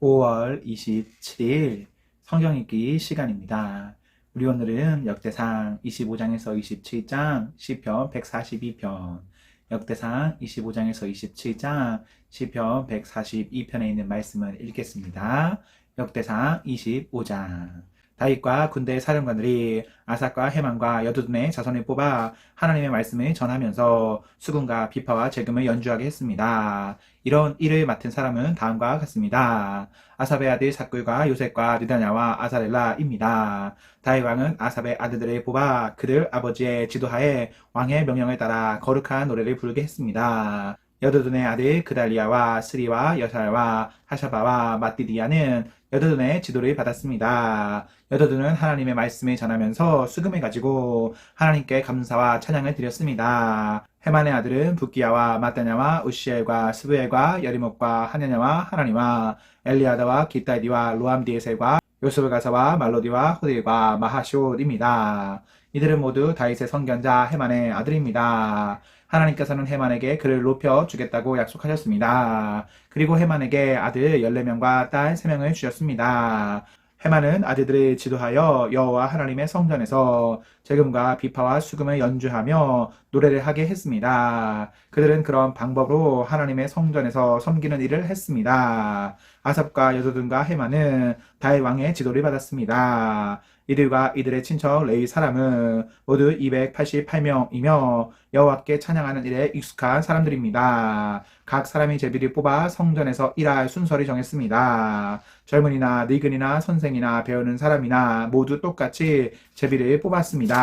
5월 27일 성경 읽기 시간입니다. 우리 오늘은 역대상 25장에서 27장, 시편 142편, 역대상 25장에서 27장, 시편 142편에 있는 말씀을 읽겠습니다. 역대상 25장. 다윗과 군대 사령관들이 아삭과 해만과 여두둔의 자손을 뽑아 하나님의 말씀을 전하면서 수군과 비파와 재금을 연주하게 했습니다. 이런 일을 맡은 사람은 다음과 같습니다. 아삽의 아들 사꿀과 요셉과 느다냐와 아사렐라입니다. 다윗 왕은 아삽의 아들들을 뽑아 그들 아버지의 지도하에 왕의 명령을 따라 거룩한 노래를 부르게 했습니다. 여드둔의 아들 그달리아와 스리와 여살와 하샤바와 마띠디아는 여드둔의 지도를 받았습니다. 여드둔은 하나님의 말씀을 전하면서 수금을 가지고 하나님께 감사와 찬양을 드렸습니다. 해만의 아들은 부기야와 마따냐와 우시엘과 스부엘과 여리목과 하냐냐와 하나니와 엘리아다와 기타디와 로암디에셀과 요스브가사와 말로디와 호딜과 마하쇼입니다. 이들은 모두 다윗의 선견자 해만의 아들입니다. 하나님께서는 해만에게 그를 높여 주겠다고 약속하셨습니다. 그리고 해만에게 아들 14명과 딸 3명을 주셨습니다. 해만은 아들들을 지도하여 여호와 하나님의 성전에서 재금과 비파와 수금을 연주하며 노래를 하게 했습니다. 그들은 그런 방법으로 하나님의 성전에서 섬기는 일을 했습니다. 아삽과 여도둔과 해만은 다윗 왕의 지도를 받았습니다. 이들과 이들의 친척 레위 사람은 모두 288명이며 여호와께 찬양하는 일에 익숙한 사람들입니다. 각 사람이 제비를 뽑아 성전에서 일할 순서를 정했습니다. 젊은이나 늙은이나 선생이나 배우는 사람이나 모두 똑같이 제비를 뽑았습니다.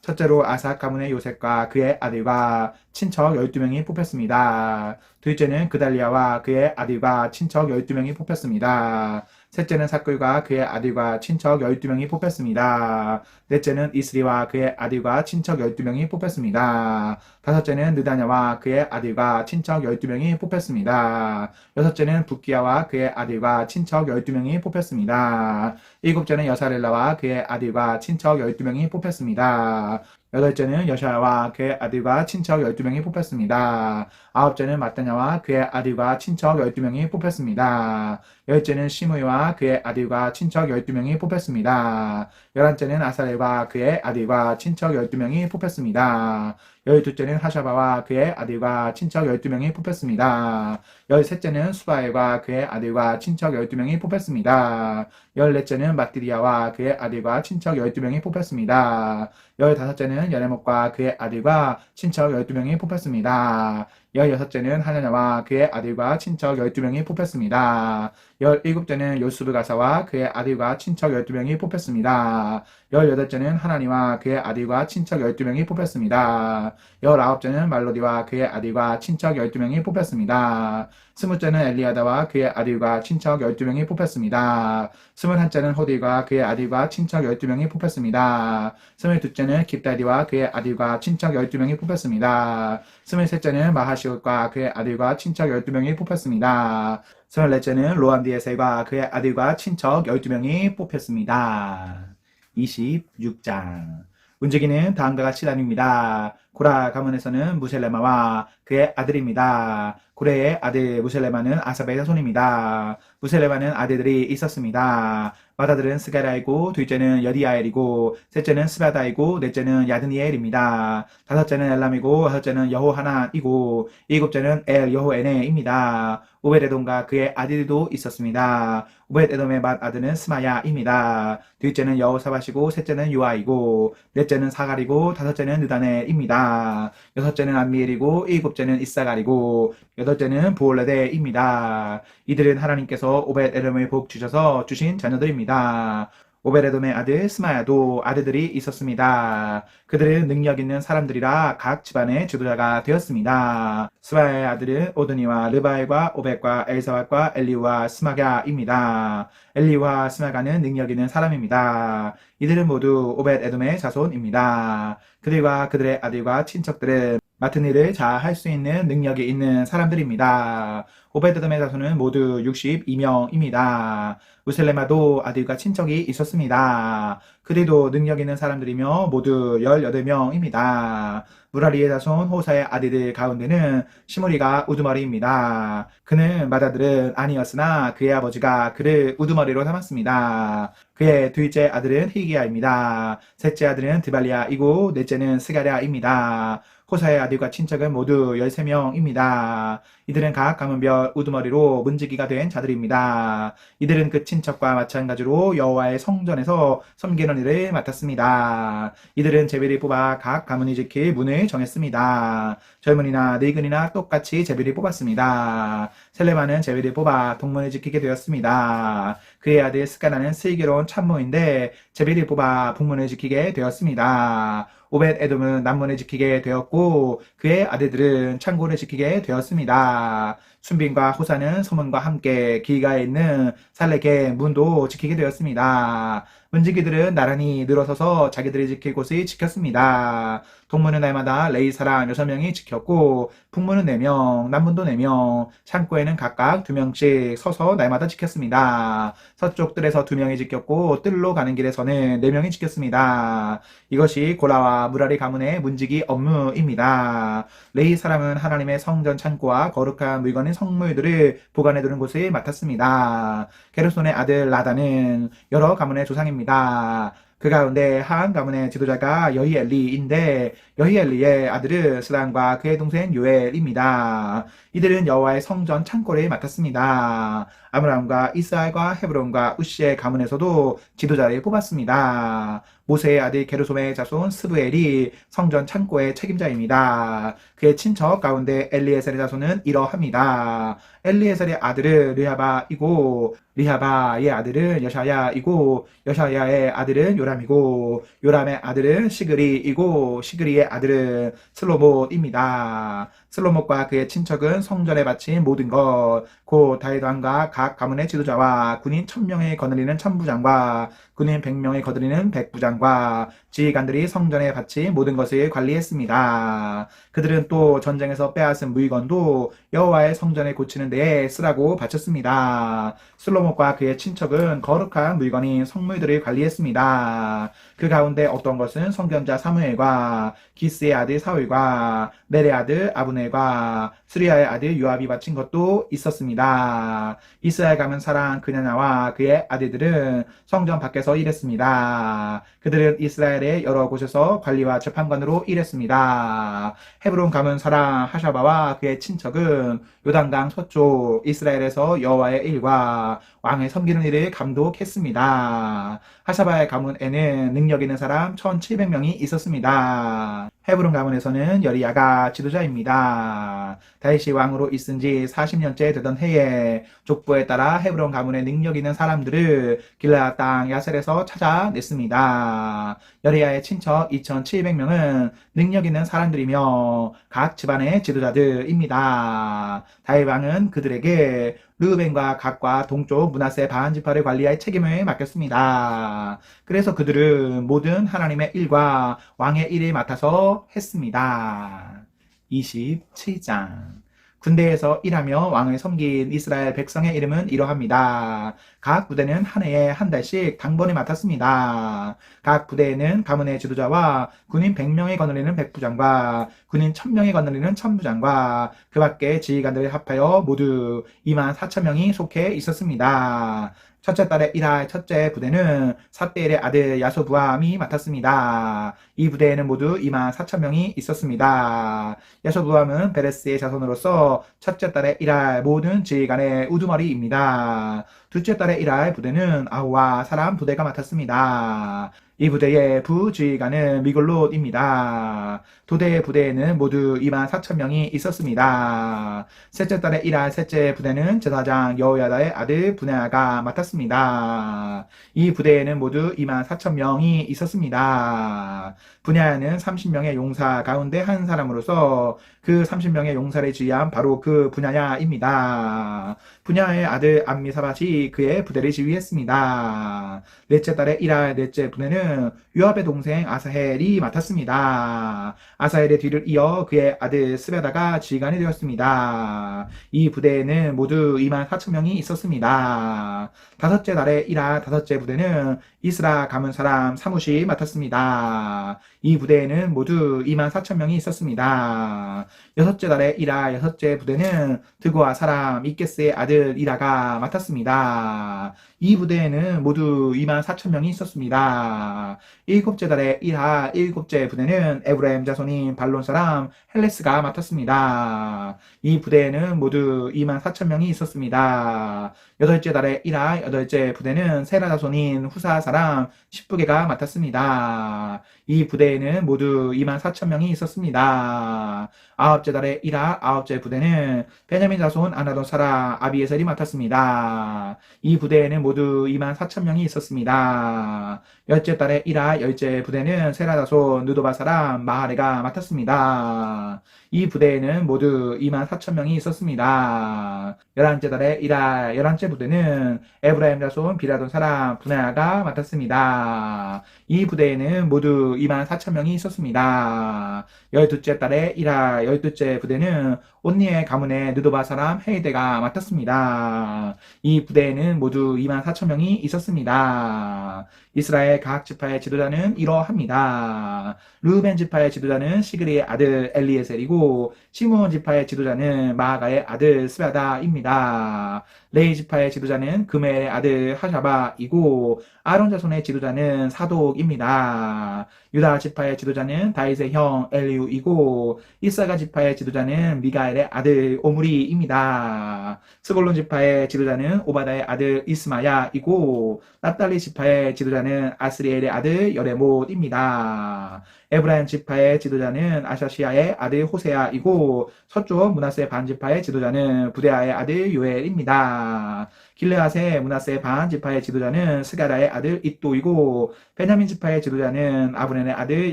첫째로 아삭 가문의 요셉과 그의 아들과 친척 12명이 뽑혔습니다. 둘째는 그달리아와 그의 아들과 친척 12명이 뽑혔습니다. 셋째는 사꿀과 그의 아들과 친척 12명이 뽑혔습니다. 넷째는 이스리와 그의 아들과 친척 12명이 뽑혔습니다. 다섯째는 느다냐와 그의 아들과 친척 12명이 뽑혔습니다. 여섯째는 부기야와 그의 아들과 친척 12명이 뽑혔습니다. 일곱째는 여사렐라와 그의 아들과 친척 12명이 뽑혔습니다. 여덟째는 여샤와 그의 아들과 친척 12명이 뽑혔습니다. 아홉째는 마따냐와 그의 아들과 친척 12명이 뽑혔습니다. 열째는 시므이와 그의 아들과 친척 12명이 뽑혔습니다. 열한째는 아사렐과 그의 아들과 친척 12명이 뽑혔습니다. 열둘째는 하샤바와 그의 아들과 친척 12명이 뽑혔습니다. 열셋째는 수바엘과 그의 아들과 친척 12명이 뽑혔습니다. 열넷째는 마띠리아와 그의 아들과 친척 12명이 뽑혔습니다. 열다섯째는 여레목과 그의 아들과 친척 12명이 뽑혔습니다. 열여섯째는 하나냐와 그의 아들과 친척 12명이 뽑혔습니다. 열일곱째는 요수브 가사와 그의 아들과 친척 12명이 뽑혔습니다. 열여덟째는 하나니와 그의 아들과 친척 12명이 뽑혔습니다. 열아홉째는 말로디와 그의 아들과 친척 12명이 뽑혔습니다. 스무째는 엘리아다와 그의 아들과 친척 12명이 뽑혔습니다. 스물한째는 호딜과 그의 아들과 친척 12명이 뽑혔습니다. 스물두째는 깁다디와 그의 아들과 친척 12명이 뽑혔습니다. 스물셋째는 마하시옷과 그의 아들과 친척 12명이 뽑혔습니다. 스물넷째는 로암디에셀과 그의 아들과 친척 12명이 뽑혔습니다. 26장 움직이는 다음과 같이 나뉩니다. 고라 가문에서는 무셀레마와 그의 아들입니다. 고레의 아들 무셀레마는 아삽의 자손입니다. 무셀레마는 아들들이 있었습니다. 마다들은 스가라이고 둘째는 여디아엘이고 셋째는 스바다이고 넷째는 야드니엘입니다. 다섯째는 엘람이고 여섯째는 여호하나이고 일곱째는 엘 여호에네입니다. 오베레돔과 그의 아들도 있었습니다. 오베데돔의 맏 아들은 스마야입니다. 둘째는 여호사바시고 셋째는 요아이고 넷째는 사갈이고 다섯째는 느다넬입니다. 여섯째는 암미엘이고 일곱째는 이사갈이고 여덟째는 보올레데입니다. 이들은 하나님께서 오벳 에돔을 복 주셔서 주신 자녀들입니다. 오베레돔의 아들 스마야도 아들들이 있었습니다. 그들은 능력 있는 사람들이라 각 집안의 지도자가 되었습니다. 스마야의 아들은 오드니와 르바엘과 오벳과 엘사와과 엘리와 스마가입니다. 엘리와 스마가는 능력 있는 사람입니다. 이들은 모두 오벳 에돔의 자손입니다. 그들과 그들의 아들과 친척들은 맡은 일을 잘 할 수 있는 능력이 있는 사람들입니다. 오베드돔의 자손은 모두 62명입니다. 우셀레마도 아들과 친척이 있었습니다. 그들도 능력 있는 사람들이며 모두 18명입니다. 무라리의 자손 호사의 아들들 가운데는 시므리가 우두머리입니다. 그는 맏아들은 아니었으나 그의 아버지가 그를 우두머리로 삼았습니다. 그의 둘째 아들은 히기야입니다. 셋째 아들은 드발리아이고 넷째는 스가랴입니다. 호사의 아들과 친척은 모두 13명입니다. 이들은 각 가문별 우두머리로 문지기가 된 자들입니다. 이들은 그 친척과 마찬가지로 여호와의 성전에서 섬기는 일을 맡았습니다. 이들은 제비를 뽑아 각 가문이 지킬 문을 정했습니다. 젊은이나 늙은이나 똑같이 제비를 뽑았습니다. 셀레마는 제비를 뽑아 동문을 지키게 되었습니다. 그의 아들 스가나는 슬기로운 참모인데 제비를 뽑아 북문을 지키게 되었습니다. 오벳 에돔은 남문을 지키게 되었고 그의 아들들은 창고를 지키게 되었습니다. 순빈과 호사는 소문과 함께 길가에 있는 살레게 문도 지키게 되었습니다. 문지기들은 나란히 늘어서서 자기들이 지킬 곳을 지켰습니다. 동문은 날마다 레이 사람 6명이 지켰고 북문은 4명, 남문도 4명, 창고에는 각각 2명씩 서서 날마다 지켰습니다. 서쪽 뜰에서 2명이 지켰고 뜰로 가는 길에서는 4명이 지켰습니다. 이것이 고라와 무라리 가문의 문지기 업무입니다. 레이 사람은 하나님의 성전 창고와 거룩한 물건인 성물들을 보관해 두는 곳을 맡았습니다. 게르손의 아들 라다는 여러 가문의 조상입니다. 그 가운데 한 가문의 지도자가 여히엘리인데 여히엘리의 아들은 스랑과 그의 동생 요엘입니다. 이들은 여호와의 성전 창고를 맡았습니다. 아므람과 이스라엘과 헤브론과 우시의 가문에서도 지도자를 뽑았습니다. 모세의 아들 게르솜의 자손 스부엘이 성전 창고의 책임자입니다. 그의 친척 가운데 엘리에셀의 자손은 이러합니다. 엘리에셀의 아들은 르하바이고 리하바의 아들은 여샤야이고 여샤야의 아들은 요람이고 요람의 아들은 시그리이고 시그리의 아들은 슬로못입니다. 슬로못과 그의 친척은 성전에 바친 모든 것, 곧 다이단과 각 가문의 지도자와 군인 천명에 거느리는 천부장과 군인 백명에 거느리는 백부장과 지휘관들이 성전에 바친 모든 것을 관리했습니다. 그들은 또 전쟁에서 빼앗은 물건도 여호와의 성전에 고치는 데에 쓰라고 바쳤습니다. 슬로못과 그의 친척은 거룩한 물건인 성물들을 관리했습니다. 그 가운데 어떤 것은 성견자 사무엘과 기스의 아들 사울과 넬의 아들 아브넬과 수리아의 아들 요압이 바친 것도 있었습니다. 이스라엘 가문 사랑 그냐나와 그의 아들들은 성전 밖에서 일했습니다. 그들은 이스라엘의 여러 곳에서 관리와 재판관으로 일했습니다. 헤브론 가문 사랑 하샤바와 그의 친척은 요단강 서쪽 이스라엘에서 여호와의 일과 왕을 섬기는 일을 감독했습니다. 하샤바의 가문에는 능력 있는 사람 1700명이 있었습니다. 헤브론 가문에서는 여리야가 지도자입니다. 다윗이 왕으로 있은 지 40년째 되던 해에 족보에 따라 헤브론 가문의 능력 있는 사람들을 길라 땅 야셀에서 찾아냈습니다. 여리야의 친척 2700명은 능력 있는 사람들이며 각 집안의 지도자들입니다. 다윗 왕은 그들에게 르벤과 각과 동쪽 문하세 반 지파를 관리할 책임을 맡겼습니다. 그래서 그들은 모든 하나님의 일과 왕의 일을 맡아서 했습니다. 27장 군대에서 일하며 왕을 섬긴 이스라엘 백성의 이름은 이러합니다. 각 부대는 한 해에 한 달씩 당번을 맡았습니다. 각 부대에는 가문의 지도자와 군인 100명에 거느리는 백부장과 군인 1000명에 거느리는 천부장과 그 밖에 지휘관들을 합하여 모두 2만 4천 명이 속해 있었습니다. 첫째 달에 일할 첫째 부대는 사베엘의 아들 야소부암이 맡았습니다. 이 부대에는 모두 2만 4천 명이 있었습니다. 야소부암은 베레스의 자손으로서 첫째 달에 일할 모든 지휘관의 우두머리입니다. 둘째 달에 일할 부대는 아우와 사람 부대가 맡았습니다. 이 부대의 부지휘관은 미골롯입니다. 두 대의 부대에는 모두 2만 4천 명이 있었습니다. 셋째 달에 일할 셋째 부대는 제사장 여호야다의 아들 분야가 맡았습니다. 이 부대에는 모두 2만 4천 명이 있었습니다. 분야는 30명의 용사 가운데 한 사람으로서 그 30명의 용사를 지휘한 바로 그 분야야입니다. 분야의 아들 암미사밭이 그의 부대를 지휘했습니다. 넷째 달에 이라 넷째 부대는 요압의 동생 아사헬이 맡았습니다. 아사헬의 뒤를 이어 그의 아들 스베다가 지휘관이 되었습니다. 이 부대에는 모두 2만 4천 명이 있었습니다. 다섯째 달에 이라 다섯째 부대는 이스라 가문 사람 사무시 맡았습니다. 이 부대에는 모두 2만 4천 명이 있었습니다. 여섯째 달에 이라 여섯째 부대는 드고아 사람 이케스의 아들 이라가 맡았습니다. 이 부대에는 모두 2만 4천 명이 있었습니다. 일곱째 달에 이라 일곱째 부대는 에브라임 자손인 발론 사람 헬레스가 맡았습니다. 이 부대에는 모두 2만 4천 명이 있었습니다. 여덟째 달에 이라 여덟째 부대는 세라 자손인 후사 사람 10부계가 맡았습니다. 이 부대에는 모두 2만 4천 명이 있었습니다. 아홉째 달에 이라 아홉째 부대는 베냐민 자손 아나돈 사람 아비에셀이 맡았습니다. 이 부대에는 모두 2만 4천 명이 있었습니다. 열째 달에 이라 열째 부대는 세라 자손 누도바 사람 마하레가 맡았습니다. 이 부대에는 모두 2만 4천 명이 있었습니다. 열한째 달에 이라 열한째 부대는 에브라임 자손 비라돈 사람 분야가 맡았습니다. 이 부대에는 모두 2만 4천 명이 있었습니다. 열두째 달에 이라 열두째 부대는 온니의 가문의 느도바 사람 헤이데가 맡았습니다. 이 부대에는 모두 2만 4천 명이 있었습니다. 이스라엘 각 지파의 지도자는 이러합니다. 루벤 지파의 지도자는 시그리의 아들 엘리에셀이고 시므온 지파의 지도자는 마아가의 아들 스바다입니다. 레이 지파의 지도자는 금엘의 아들 하샤바이고 아론 자손의 지도자는 사독입니다. 유다 지파의 지도자는 다윗의 형 엘리우이고 이사가 지파의 지도자는 미가엘의 아들 오므리입니다. 스골론 지파의 지도자는 오바다의 아들 이스마야이고 납달리 지파의 지도자는 아스리엘의 아들 여레못입니다. 에브라임 지파의 지도자는 아샤시아의 아들 호세아이고 서쪽 문하세 반 지파의 지도자는 부데아의 아들 요엘입니다. 길르앗의 문하세 반 지파의 지도자는 스가라의 아들 이또이고 베냐민 지파의 지도자는 아브넬의 아들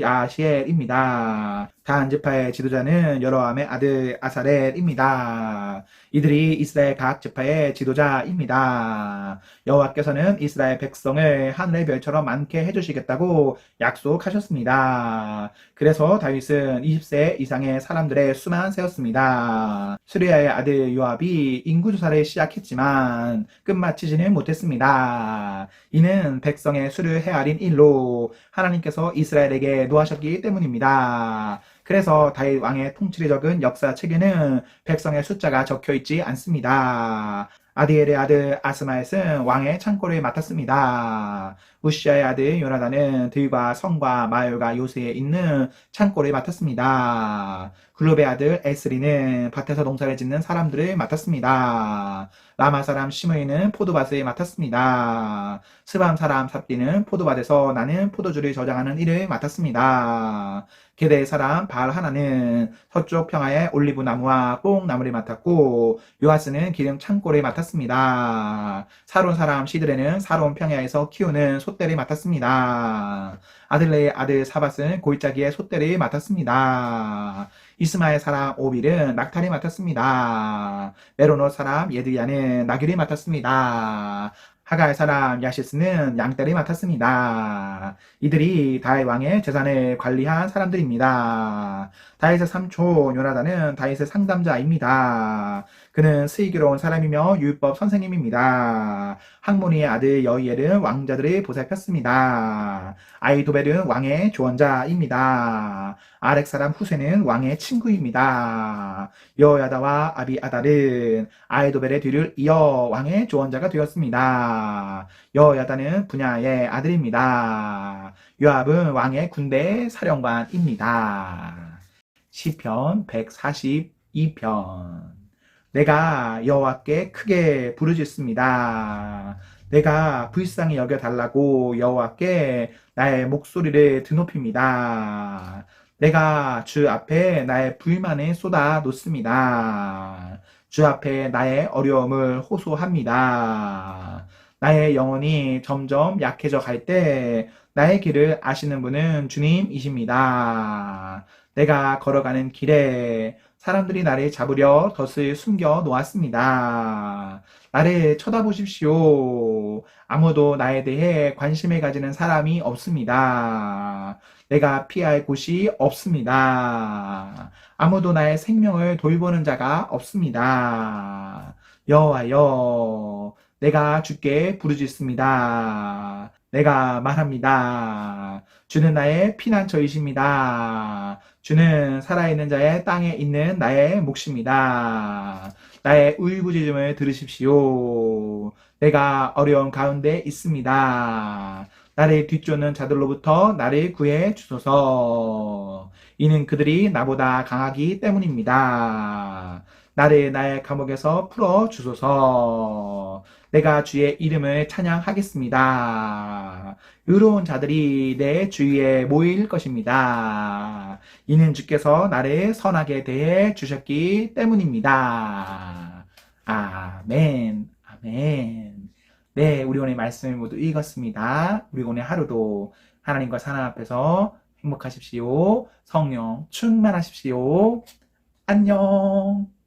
야시엘입니다. 단 지파의 지도자는 여로함의 아들 아사렛입니다. 이들이 이스라엘 각 지파의 지도자입니다. 여호와께서는 이스라엘 백성을 하늘의 별처럼 많게 해주시겠다고 약속하셨습니다. 그래서 다윗은 20세 이상의 사람들의 수만 세웠습니다. 수리아의 아들 요압이 인구 조사를 시작했지만 끝마치지는 못했습니다. 이는 백성의 수를 헤아린 일로 하나님께서 이스라엘에게 노하셨기 때문입니다. 그래서 다윗 왕의 통치를 적은 역사 책에는 백성의 숫자가 적혀 있지 않습니다. 아디엘의 아들 아스마엣은 왕의 창고를 맡았습니다. 우시아의 아들 요나단은 들과 성과 마을과 요새에 있는 창고를 맡았습니다. 글룹의 아들 에스리는 밭에서 농사를 짓는 사람들을 맡았습니다. 라마 사람 시므이는 포도밭을 맡았습니다. 스밤 사람 삽디는 포도밭에서 나는 포도주를 저장하는 일을 맡았습니다. 게데 사람 바알 하나는 서쪽 평화의 올리브 나무와 뽕나무를 맡았고 요하스는 기름 창고를 맡았습니다. 사론 사람 시드레는 사론 평야에서 키우는 소떼를 맡았습니다. 아들레의 아들 사밧은 골짜기의 소떼를 맡았습니다. 이스마엘 사람 오빌은 낙타를 맡았습니다. 메로노 사람 예드야는 나귀를 맡았습니다. 하갈 사람 야시스는 양떼를 맡았습니다. 이들이 다윗 왕의 재산을 관리한 사람들입니다. 다윗의 삼촌 요나단은 다윗의 상담자입니다. 그는 슬기로운 사람이며 율법 선생님입니다. 항모니의 아들 여이엘은 왕자들을 보살폈습니다. 아이도벨은 왕의 조언자입니다. 아렉 사람 후세는 왕의 친구입니다. 여야다와 아비아달은 아이도벨의 뒤를 이어 왕의 조언자가 되었습니다. 여야다는 분야의 아들입니다. 요압은 왕의 군대 사령관입니다. 시편 142편 내가 여호와께 크게 부르짖습니다. 내가 불쌍히 여겨 달라고 여호와께 나의 목소리를 드높입니다. 내가 주 앞에 나의 불만을 쏟아 놓습니다. 주 앞에 나의 어려움을 호소합니다. 나의 영혼이 점점 약해져 갈 때 나의 길을 아시는 분은 주님이십니다. 내가 걸어가는 길에 사람들이 나를 잡으려 덫을 숨겨 놓았습니다. 나를 쳐다보십시오. 아무도 나에 대해 관심을 가지는 사람이 없습니다. 내가 피할 곳이 없습니다. 아무도 나의 생명을 돌보는 자가 없습니다. 여호와여, 내가 주께 부르짖습니다. 내가 말합니다. 주는 나의 피난처이십니다. 주는 살아있는 자의 땅에 있는 나의 몫입니다. 나의 울부짖음을 들으십시오. 내가 어려운 가운데 있습니다. 나를 뒤쫓는 자들로부터 나를 구해 주소서. 이는 그들이 나보다 강하기 때문입니다. 나를 나의 감옥에서 풀어 주소서. 내가 주의 이름을 찬양하겠습니다. 의로운 자들이 내 주위에 모일 것입니다. 이는 주께서 나를 선하게 대해 주셨기 때문입니다. 아멘, 아멘. 네, 우리 오늘 말씀을 모두 읽었습니다. 우리 오늘 하루도 하나님과 사람 앞에서 행복하십시오. 성령 충만하십시오. 안녕.